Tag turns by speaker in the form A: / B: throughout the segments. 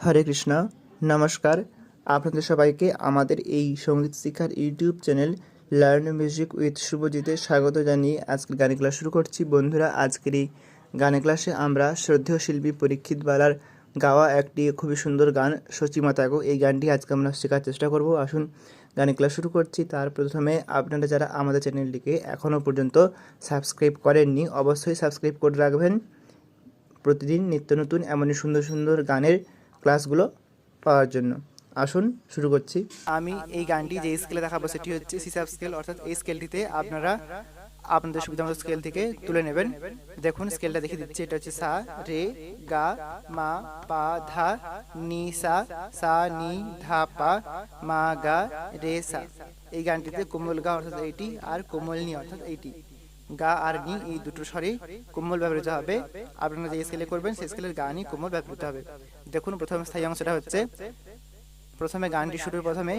A: হরে কৃষ্ণ, নমস্কার। আপনাদের সবাইকে আমাদের এই সংগীত শিক্ষার YouTube channel learn music with শুভজিতে স্বাগত জানিয়ে আজকের গানের ক্লাস শুরু করছি। বন্ধুরা, আজকের এই গানের ক্লাসে আমরা শ্রদ্ধেয় শিল্পী পরীক্ষিত বালার গাওয়া একটি খুবই সুন্দর গান সচিমাতাগো এই গানটি আজকে আমরা শেখার চেষ্টা করব। আসুন, গানের ক্লাস শুরু করছি। তার প্রথমে আপনারা যারা আমাদের চ্যানেলটিকে এখনও পর্যন্ত সাবস্ক্রাইব করেননি, অবশ্যই সাবস্ক্রাইব করে রাখবেন। প্রতিদিন নিত্য নতুন এমনই সুন্দর সুন্দর গানের ক্লাসগুলো পাওয়ার জন্য। আসুন, শুরু করছি। আমি এই গানটি যে স্কেলে দেখাবো সেটি হচ্ছে সিসাব স্কেল অর্থাৎ এই স্কেলটিতে আপনারা আপনাদের সুবিধা মতো স্কেল থেকে তুলে নেবেন। দেখুন স্কেলটা দেখে দিচ্ছি, এটা হচ্ছে সা, রে, গা, মা, পা, ধা, নি, সা সা, নি, ধা, পা, মা, গা, রে, সা। এই গানটিতে কোমল গা, অর্থাৎ এইটি, আর কোমল নি, অর্থাৎ এইটি। গা আর নি, এই দুটো স্বরে কোমল ব্যবহৃত হবে। আপনারা যে স্কেলে করবেন, সেই স্কেলের গা, নি কোমল ব্যবহৃত হবে। দেখুন, প্রথম স্থায়ী অংশটা হচ্ছে, প্রথমে গানটি শুরুর প্রথমে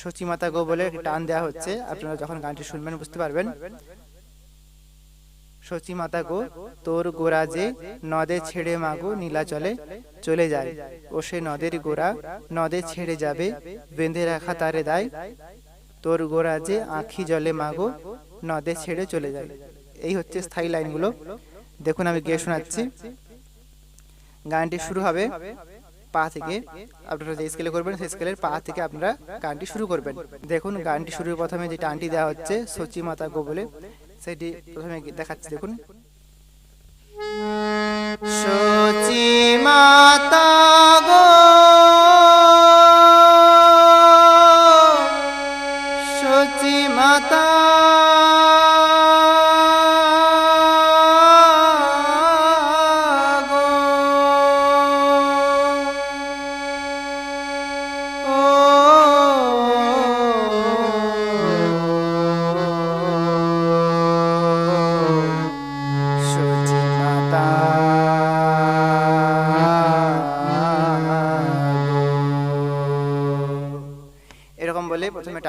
A: সচিমাতা গো বলে টান দেওয়া হচ্ছে। আপনারা যখন গানটি শুনবেন, বুঝতে পারবেন। সচিমাতা গো, তোর গোড়া যে নদে ছেড়ে মাগো, নীলা চলে চলে যায়। ও সে নদের গোড়া, নদে ছেড়ে যাবে, বেঁধে রাখা তারে দায়। তোর গোড়া যে আখি জলে মাগো, নদে ছেড়ে চলে যায়। এই হচ্ছে স্থায়ী লাইনগুলো। দেখুন, আমি গিয়ে শোনাচ্ছি। গানটি শুরু হবে পা থেকে। আপনারা যে স্কেলে করবেন সেই স্কেলের পা থেকে আপনারা গানটি শুরু করবেন। দেখুন গানটি শুরুর প্রথমে যে টানটি দেওয়া হচ্ছে সচি মাতা গো বলে সেটি প্রথমে দেখাচ্ছি দেখুন। সচি মাতা গো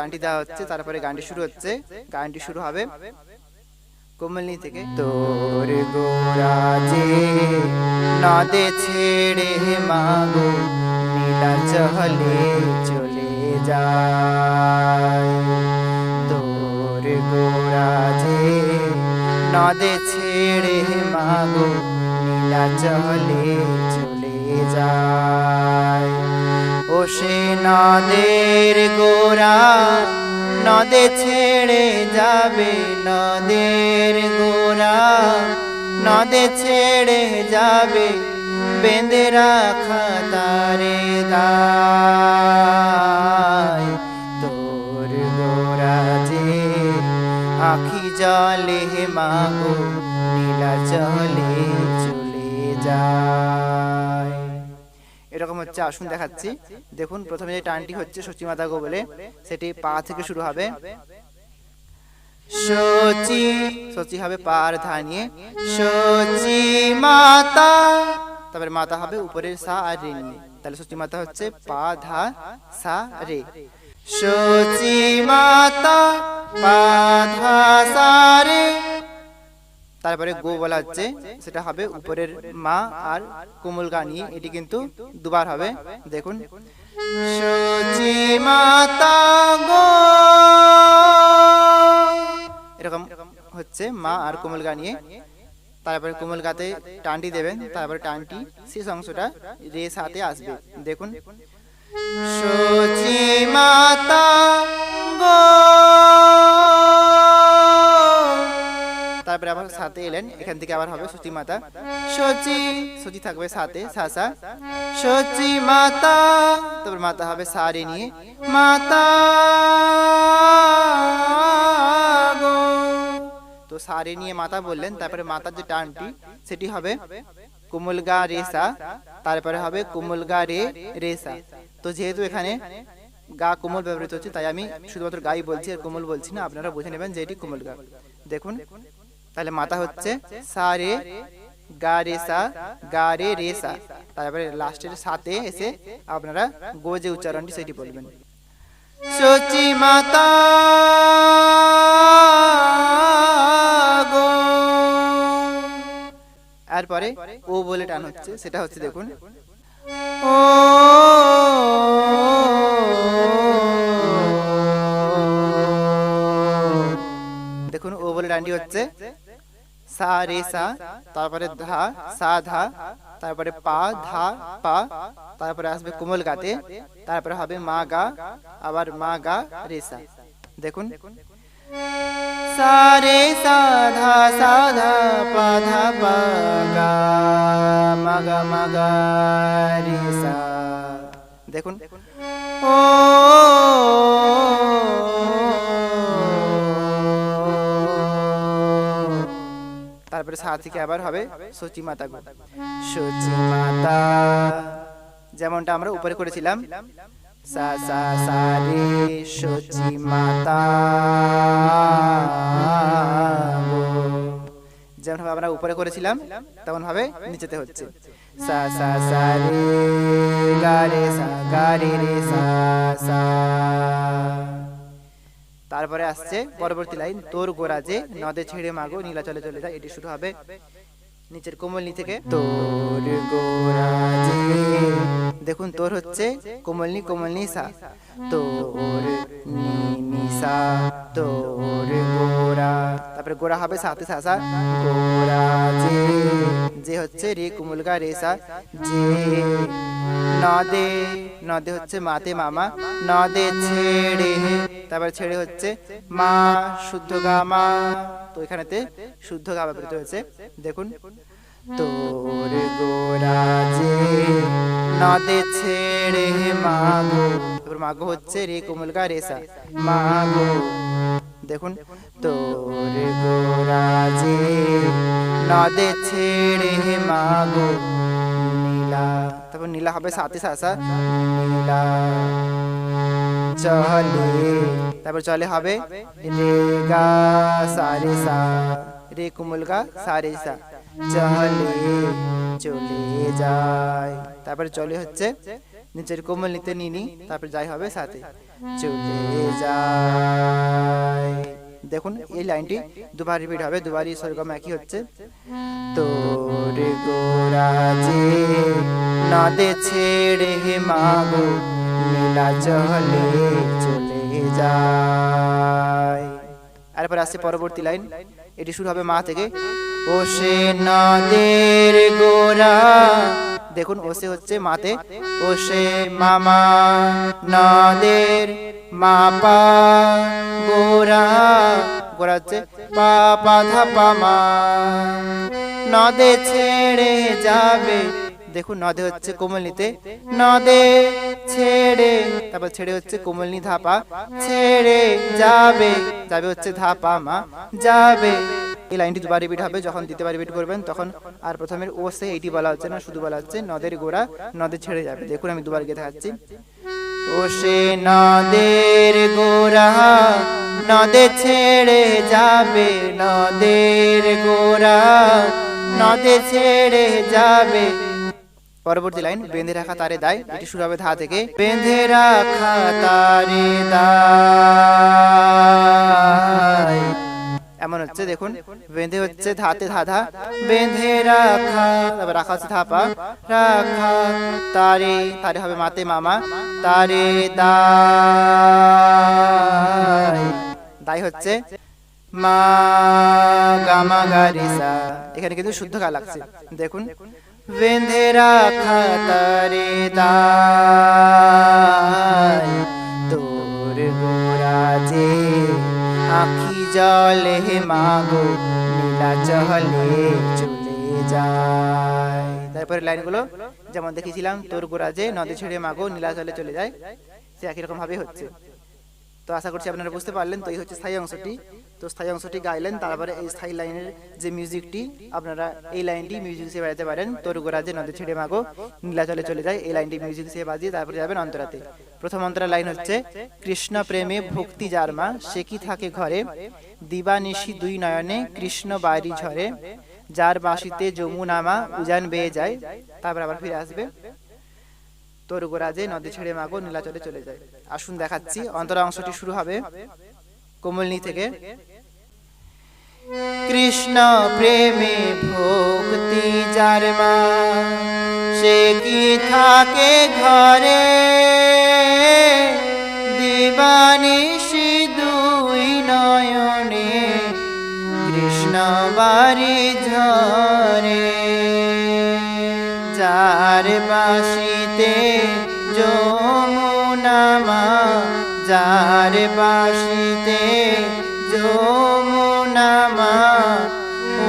A: টানটি দেওয়া হচ্ছে, তারপরে গানটি শুরু হচ্ছে। গানটি শুরু হবে কোমলনি থেকে। তোর গোরাজে নদে ছেড়ে মাগো নীলা চহলে চলে যায়। তোর গোরা যে নদে ছেড়ে মাগো নীলা চহলে চলে যায়। ও সে নদের গোরা নদে ছেড়ে যাবে নদের গোরা নদে ছেড়ে যাবে, বেঁধে রাখা তারে দায়। তোর গোরা যে আখি জলে মাগো নীলা চলে যায়। এরকম হচ্ছে আসুন দেখাচ্ছি। দেখুন, প্রথমে যে টানটি হচ্ছে সচিমাতা গো বলে সেটি পা থেকে শুরু হবে। সচি সচি হবে পা আর ধা নিয়ে। সচি মাতা তারপরে মাতা হবে উপরের সা আর রে তাহলে সচি মাতা হচ্ছে পা, ধা, সা, রে। সচি মাতা পা, ধা, সা, রে। তারপরে গো বলা হচ্ছে, সেটা হবে উপরের মা আর কোমল নিয়ে। এটি কিন্তু দুবার হবে, দেখুন। এরকম হচ্ছে মা আর কোমল গা নিয়ে। তারপরে কোমল গাতে টানটি দেবেন, তারপরে টানটি শেষ অংশটা রে সাথে আসবে, দেখুন। মাতা গো। তারপরে আবার সাথে এলেন। এখান থেকে আবার হবে সচি মাতা। সচি সচি থাকবে সাথে, সাসা। সচি মাতা, তারপর মাতা হবে সারে নিয়ে। মাতা তো সারে নিয়ে মাতা বললেন, তারপরে মাতার যে টানটি, সেটি হবে কোমল গা রেসা, তারপরে হবে কোমল গা রে রেসা। তো যেহেতু এখানে গা কোমল ব্যবহৃত হচ্ছে, তাই আমি শুধুমাত্র গাই বলছি আর কোমল বলছি না, আপনারা বুঝে নেবেন যে এটি কোমল গা। দেখুন। তাহলে মাথা হচ্ছে সা রে গা রে সা গা রে রে সা তারপরে লাস্টের সাথে এসে আপনারা গো যে উচ্চারণটি সেটি বলবেন। সচি মাতা গো। এরপরে ও বলে টান হচ্ছে সেটা হচ্ছে দেখুন। ও দেখুন ও বলে ডান্ডি হচ্ছে। সা, রে, সা, তারপরে ধা, সা, ধা, তারপরে পা, ধা, পা, তারপরে আসবে কোমল গাতে, তারপরে হবে মা গা, আবার মা গা, রে, সা। দেখুন। সা, রে, সা, ধা সা, ধা, পা ধা, পা, গা, মা গা মা গা দেখুন। ও তারপরে সা থেকে আবার হবে সচি মাতা গো। সচি মাতা যেমনটা আমরা উপরে করেছিলাম। সা সা সা রে সচি মাতা যেমন ভাবে আমরা উপরে করেছিলাম তেমন ভাবে নিচেতে হচ্ছে। সা সা সা রে গা রে সা গা রে রে সা সা। তারপরে আসছে পরবর্তী লাইন তোর গোরা যে নদে ছেড়ে মাগো নীলাচলে চলে চলে যায় এটি শুরু হবে নিচের কোমলনি থেকে। তোর যে দেখুন তোর হচ্ছে কোমলনি কোমলনি সা তোর নি নি সা তোর গোরা তারপরে গোরা হবে সাথে সা সা গোরা যে যে হচ্ছে রে কুমুলগা রে সা যে নদে নদে হচ্ছে মাতে মামা। নদে ছেড়ে তারপরে ছেড়ে হচ্ছে মা শুদ্ধ গা মা। তো এখানেতে শুদ্ধ গা ব্যবহৃত হয়েছে। দেখুন। তোর গোরা যে নদে ছেড়ে মাগো। তারপর মাগো হচ্ছে রে কোমলগা রেসা মাগো। দেখুন। তোর গোরা যে নদে ছেড়ে মাগো। তারপর নীলা হবে সাথে সাসা নীলা চলে। তারপর চলে হবে রে গা সারে সা রে কুমুল গা সারে সা চলে চলে যায়। তারপরে চলে হচ্ছে নিচের কোমল নিতে নিনি। তারপর যাই হবে সাথে। চলে যায়। দেখুন এই লাইনটি দুবার রিপিট হবে দুবারই সরগম একই হচ্ছে। তোর গোরা যে নদে ছেড়ে মাগো নীলা চলে চলে যায়। এরপর আসছে পরবর্তী লাইন। এটি শুরু হবে মা থেকে। ও সে নদের গোরা দেখুন ওসে হচ্ছে মাতে। ও সে মামা নদের মাপা গোরা গোরা হচ্ছে পা পা ধা পা মা নদে ছেড়ে যাবে দেখুন নদে হচ্ছে কোমলনিতে। নদে ছেড়ে তারপর ছেড়ে হচ্ছে কোমলনি ধাপা। ছেড়ে যাবে যাবে হচ্ছে ধাপা মা যাবে। এই লাইনটি দুবার রিপিট হবে যখন দ্বিতীয়বার রিপিট করবেন তখন আর প্রথমের ও সে এইটি বলা হচ্ছে না শুধু বলা হচ্ছে নদের গোড়া নদে ছেড়ে যাবে। দেখুন আমি দুবার গিয়ে দেখাচ্ছি ও সে নদের গোড়া নদে ছেড়ে যাবে নদের গোড়া নদে ছেড়ে যাবে পরবর্তী লাইন বেঁধে রাখা তারে দায় এটি শুরু হবে ধা থেকে। বেঁধে রাখা তারে দায়। এমন হচ্ছে দেখুন বেঁধে হচ্ছে ধাতে ধাধা বেঁধে রাখা তারপর রাখা হচ্ছে ধাপা রাখা তারে তারে হবে মাতে মামা তারে দায়। দায় হচ্ছে মা গামা গারিসা এখানে কিন্তু শুদ্ধ গা লাগছে। দেখুন। বেঁধে রাখা তারে দায় তোর গোরা যে আখি জলে মাগো, নীলা চলে চলে যায়। তারপরে লাইনগুলো যেমন দেখেছিলাম তোর গোরা যে নদী ছেড়ে মাগো, নীলা চলে চলে যায়। সে একই রকম ভাবে হচ্ছে। তো আশা করছি আপনারা বুঝতে পারলেন, তো এই হচ্ছে স্থায়ী অংশটি। তো স্থায়ী অংশটি গাইলেন তারপরে এই স্থায়ী লাইনের যে মিউজিকটি, আপনারা এই লাইনটি মিউজিক হিসেবে বাজাতে পারেন। তোর গোরাজে নদী ছেড়ে মাগো, নীলাচলে চলে যায়, এই লাইনটি মিউজিক হিসেবে বাজিয়ে তারপরে যাবেন অন্তরাতে। প্রথম অন্তরা লাইন হচ্ছে, কৃষ্ণ প্রেমে ভক্তি যার মা, সে কি থাকে ঘরে? দিবানিশি দুই নয়নে কৃষ্ণ বাড়ি ঝরে। যার বাঁশিতে যমুনামা উজান বেয়ে যায়। তারপর আবার ফিরে আসবে। তোর গোরাজে নদী ছেড়ে মাগো নীলাচলে চলে যায়। আসুন দেখাচ্ছি, অন্তরা অংশটি শুরু হবে কোমলনি থেকে। কৃষ্ণ প্রেমে ভক্তি যার মা, সে কি থাকে ঘরে? দিবানিশি দুই নয়নে, কৃষ্ণ বাড়ি ঝরে। যার বাসিতে যমুনামা যার বাসিতে যমুনামা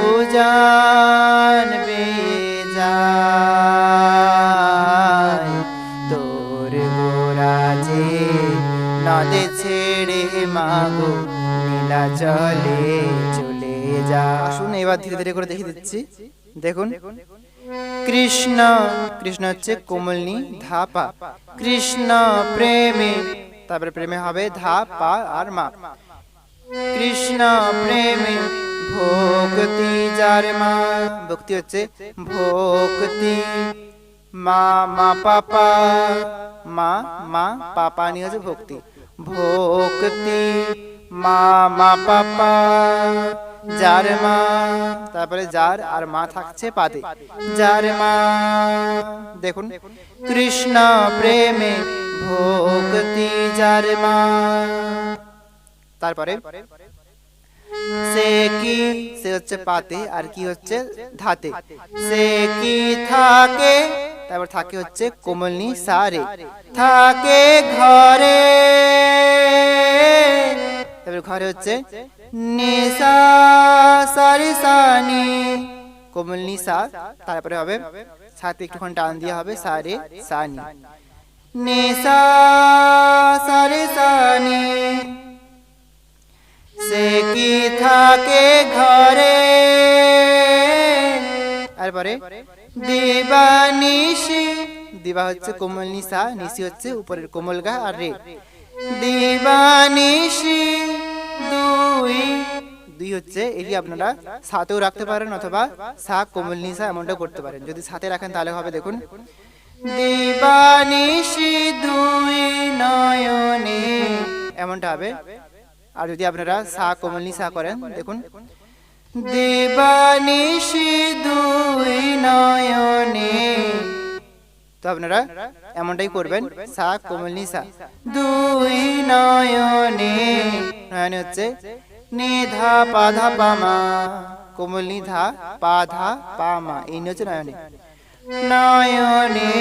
A: উজান বেজায় তোর গোরাজে নদে ছেড়ে মাগো, নীলা জলে চলে যা। আসুন, এবার ধীরে ধীরে করে দেখিয়ে দিচ্ছি। দেখুন। কৃষ্ণ কৃষ্ণ হচ্ছে কোমলনি ধা পা কৃষ্ণ প্রেমে, তারপরে প্রেমে হবে ধা পা আর মা। কৃষ্ণ প্রেমে ভক্তি যার মা। ভক্তি হচ্ছে ভক্তি। মা মা, পাপা। মা মা, পাপা নিয়ে হচ্ছে ভক্তি। ভক্তি। মা মা, পাপা। যার মা, তারপরে যার আর মা থাকছে পাতে যার মা, দেখুন কৃষ্ণ প্রেমে ভক্তি যার মা। তারপরে, সে কি, সে হচ্ছে পাতে আর কি হচ্ছে ধাতে। সে কি থাকে, তারপর থাকে হচ্ছে কোমলনি সারে। থাকে ঘরে, তারপর ঘরে হচ্ছে নিসা সারি সানি কোমলনি সা তারপরে হবে সাথে একটুখানি টান দিয়ে হবে সারে নিসা সারে সানি সে কি থাকে ঘরে? তারপরে দিবানিশি। দিবা হচ্ছে কোমল নিশা, নিশি হচ্ছে উপরের কোমল গা আর রে। দিবানিশি। দুই। দুই হচ্ছে এটি আপনারা সাথেও রাখতে পারেন অথবা সা কোমল নিশা এমনটা করতে পারেন। যদি সাথে রাখেন তাহলে হবে দেখুন। দিবানিশি দুই নয়নে এমনটা হবে। আর যদি আপনারা সা কোমলনি সা করেন, দেখুন। দেবানিশি দুই নয়নে তো আপনারা এমনটাই করবেন। সা কোমলনি সা দুই নয়নে নয়নে হচ্ছে নিধা পাধা পামা। কোমলনি ধা পাধা পামা এই নিয়ে হচ্ছে নয়নে। নয়নে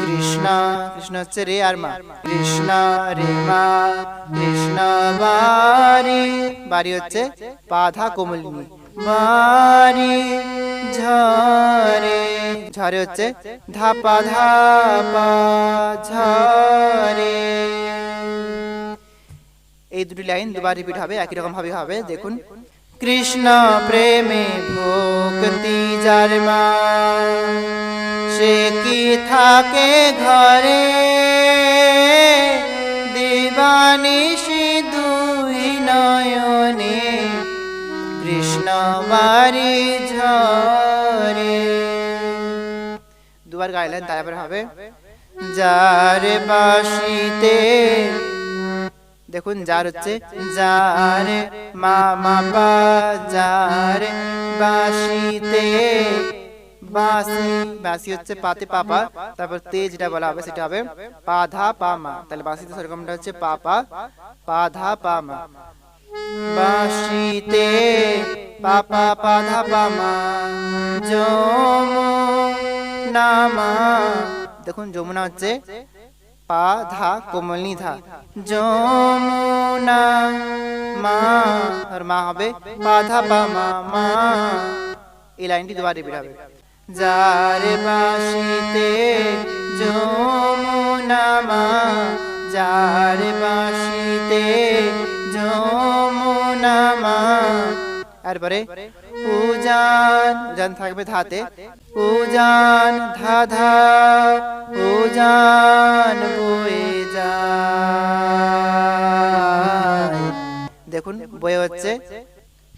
A: কৃষ্ণ কৃষ্ণ হচ্ছে রে আর মা। কৃষ্ণ রে মা কৃষ্ণ বাড়ি বাড়ি হচ্ছে পাধা কোমলিনী বাড়ি ঝরে ঝরে হচ্ছে ধাপা ধাপা ঝরে এই দুটি লাইন দুবার রিপিট হবে, একই রকম ভাবে হবে। দেখুন। কৃষ্ণ প্রেমে ভক্তি যার সে কি থাকে ঘরে? দিবানিশি দুই নয়নে বাড়ি ঝরে। দুবার গাইলেন তারপরে হবে। যার বাসিতে দেখুন, যার হচ্ছে যার মামা পা যার বাসিতে বাসি। বাসি হচ্ছে পাতে পাপা, তারপর তে যেটা বলা হবে সেটা হবে পাধা পামা তাহলে বাসিতে সেরকমটা হচ্ছে পাপা, পাধা পামা বাসিতে পাপা পাধা পামা যমুনামা দেখুন, যমুনা হচ্ছে পা, ধা, কোমলনি, ধা। যমুনা মা, আর মা হবে পাধা পা মা। এই লাইনটি দুবার হবে। যার বাসিতে যমুনা মা, যার বাসিতে মা। তারপরে উজান উজান থাকবে ধাতে। উজান, ধা ধা। উজান বয়ে যায়। দেখুন, বয়ে হচ্ছে।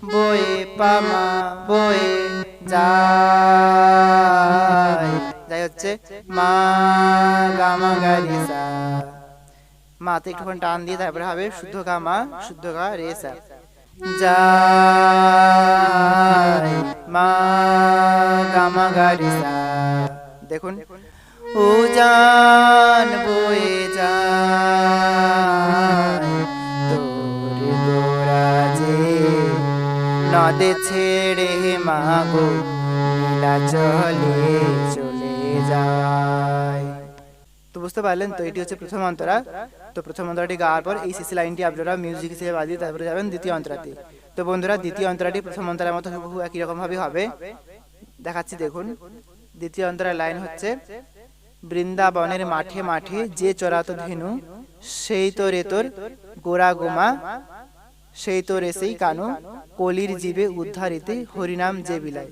A: বয়ে পামা বয়ে যায়। যাই হচ্ছে, মা গামা সা। মাতে একটুখানি টান দিয়ে তারপরে হবে শুদ্ধ গা, মা, শুদ্ধ গা, রে, সা। যায়। মা গামা গারি সা। দেখুন। উজান বয়ে যায়। তোর গোরা যে নদে ছেড়ে মাগো নীলা চলে চলে যায়। তো বুঝতে পারলেন তো এটি হচ্ছে প্রথম অন্তরা তো প্রথম অন্তরাটি গাওয়ার পর এই সিসি লাইনটি আপনারা মিউজিক হিসেবে বাজিয়ে তারপরে যাবেন দ্বিতীয় অন্তরাতে তো বন্ধুরা, দ্বিতীয় অন্তরাটি প্রথম অন্তরার মতো হুবহু একই রকম ভাবে হবে। দেখাচ্ছি, দেখুন। দ্বিতীয় অন্তরার লাইন হচ্ছে, বৃন্দাবনের মাঠে মাঠে যে চরাত ধেনু, সেই তো রে তোর গোরা গোমা, সেই তো রে সেই কানু, কলির জীবে উদ্ধারিতে হরিনাম যে বিলাই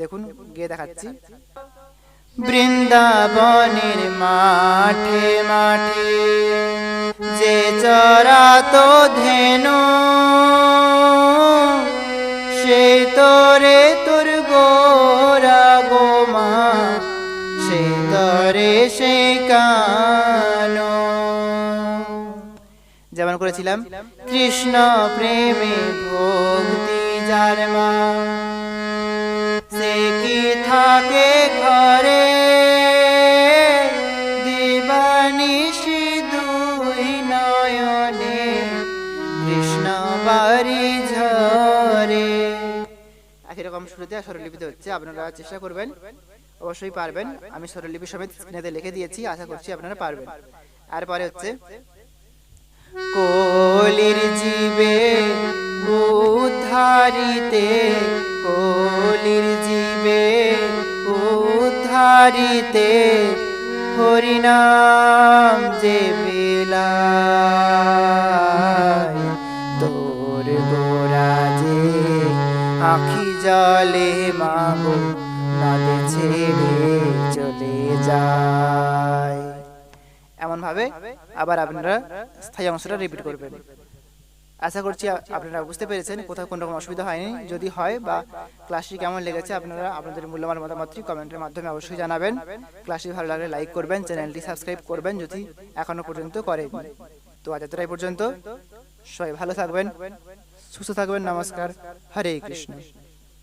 A: দেখুন, গিয়ে দেখাচ্ছি। বৃন্দাবনের মাঠে মাঠে। যে চরাত ধেনু সেই তোরে তোর গোরা গোমা সেই তরে সে কানো। যেমন করেছিলাম, কৃষ্ণ প্রেমে ভক্তি যার মা। সে কি থাকে ঘরে? দিবানিশি দুই নয়নে, কৃষ্ণ বাড়ি ঝরে। একই রকম শুরুতে স্বরলিপিতে হচ্ছে, আপনারা চেষ্টা করবেন। অবশ্যই পারবেন। আমি স্বরলিপি সমেত স্ক্রিনেতে লিখে দিয়েছি, আশা করছি আপনারা পারবেন। আর পরে হচ্ছে কলির জীবে উদ্ধারিতে, কলির জীবে উদ্ধারিতে হরিনাম যে বেলায় তোর গোরা যে আখি জলে মাগো, নদে ছেড়ে চলে যায়। এমন ভাবে আবার আপনারা স্থায়ী অংশটা রিপিট করবেন। আশা করছি আপনারা বুঝতে পেরেছেন কোথাও কোনো রকম অসুবিধা হয়নি। যদি হয় বা ক্লাসটি কেমন লেগেছে, আপনারা আপনাদের মূল্যবান মতামতটি কমেন্টের মাধ্যমে অবশ্যই জানাবেন। ক্লাসটি ভালো লাগলে লাইক করবেন, চ্যানেলটি সাবস্ক্রাইব করবেন যদি এখনও পর্যন্ত করেন। তো আজ এতটাই পর্যন্ত। সবাই ভালো থাকবেন, সুস্থ থাকবেন। নমস্কার। হরে কৃষ্ণ।